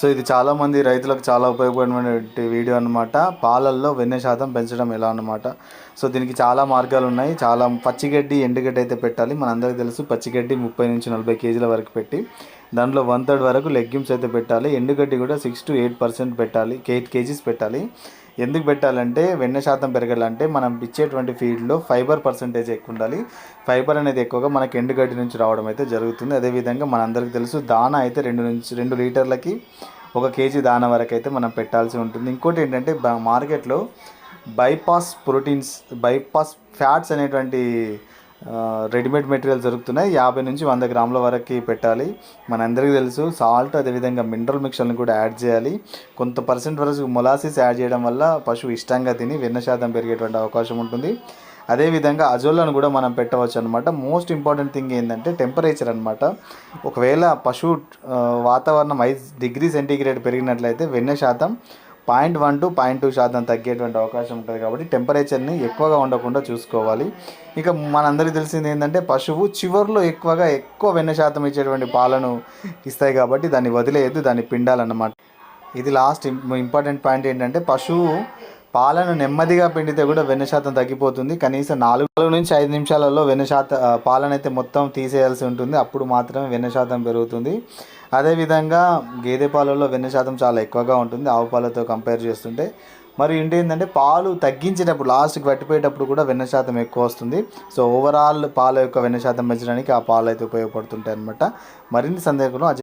So ఇది చాలామంది రైతులకు చాలా ఉపయోగపడినటువంటి వీడియో అనమాట పాలల్లో వెన్నె శాతం పెంచడం ఎలా అనమాట సో దీనికి చాలా మార్గాలు ఉన్నాయి. చాలా పచ్చిగడ్డి ఎండుగడ్డి అయితే పెట్టాలి. మనందరికీ తెలుసు పచ్చిగడ్డి ముప్పై నుంచి నలభై కేజీల వరకు పెట్టి దాంట్లో వన్ థర్డ్ వరకు లెగ్యూమ్స్ అయితే పెట్టాలి. ఎండుగడ్డి కూడా సిక్స్ టు ఎయిట్ పర్సెంట్ పెట్టాలి. ఎయిట్ కేజీస్ పెట్టాలి. ఎందుకు పెట్టాలంటే వెన్న శాతం పెరగాలంటే మనం ఇచ్చేటువంటి ఫీడ్లో ఫైబర్ పర్సంటేజ్ ఎక్కువ ఉండాలి. ఫైబర్ అనేది ఎక్కువగా మనకి ఎండుగడ్డి నుంచి రావడం అయితే జరుగుతుంది. అదేవిధంగా మనందరికీ తెలుసు దానా అయితే రెండు నుంచి రెండు లీటర్లకి ఒక కేజీ దానా వరకు అయితే మనం పెట్టాల్సి ఉంటుంది. ఇంకోటి ఏంటంటే మార్కెట్లో బైపాస్ ప్రోటీన్స్ బైపాస్ ఫ్యాట్స్ అనేటువంటి రెడీమేడ్ మెటీరియల్ దొరుకుతున్నాయి యాభై నుంచి వంద గ్రాముల వరకు పెట్టాలి. మనందరికీ తెలుసు సాల్ట్ అదేవిధంగా మినరల్ మిక్చర్ని కూడా యాడ్ చేయాలి. కొంత పర్సెంట్ వరకు మొలాసిస్ యాడ్ చేయడం వల్ల పశువు ఇష్టంగా తిని వెన్న శాతం పెరిగేటువంటి అవకాశం ఉంటుంది. అదేవిధంగా అజోలను కూడా మనం పెట్టవచ్చు అనమాట మోస్ట్ ఇంపార్టెంట్ థింగ్ ఏంటంటే టెంపరేచర్ అనమాట ఒకవేళ పశువు వాతావరణం ఐదు డిగ్రీ సెంటీగ్రేడ్ పెరిగినట్లయితే వెన్న శాతం point one two point two శాతం తగ్గేటువంటి అవకాశం ఉంటుంది కాబట్టి టెంపరేచర్ని ఎక్కువగా ఉండకుండా చూసుకోవాలి. ఇక మనందరికీ తెలిసింది ఏంటంటే పశువు చివర్లో ఎక్కువగా ఎక్కువ వెన్న శాతం ఇచ్చేటువంటి పాలను ఇస్తాయి కాబట్టి దాన్ని వదిలేయద్దు దాన్ని పిండాలన్నమాట. ఇది లాస్ట్ ఇంపార్టెంట్ పాయింట్ ఏంటంటే పశువు పాలను నెమ్మదిగా పిండితే కూడా వెన్న శాతం తగ్గిపోతుంది. కనీసం నాలుగు నుంచి ఐదు నిమిషాలలో వెన్న శాతం పాలనైతే మొత్తం తీసేయాల్సి ఉంటుంది. అప్పుడు మాత్రమే వెన్న శాతం పెరుగుతుంది. అదేవిధంగా గేదె పాలలో వెన్న శాతం చాలా ఎక్కువగా ఉంటుంది. ఆవు పాలతో కంపేర్ చేస్తుంటే మరి ఏంటంటే పాలు తగ్గించేటప్పుడు లాస్ట్కి పట్టిపోయేటప్పుడు కూడా వెన్న శాతం ఎక్కువ వస్తుంది. సో ఓవరాల్ పాల యొక్క వెన్న శాతం పెంచడానికి ఆ పాలు అయితే ఉపయోగపడుతుంటాయి అనమాట మరిన్ని సందేహంలో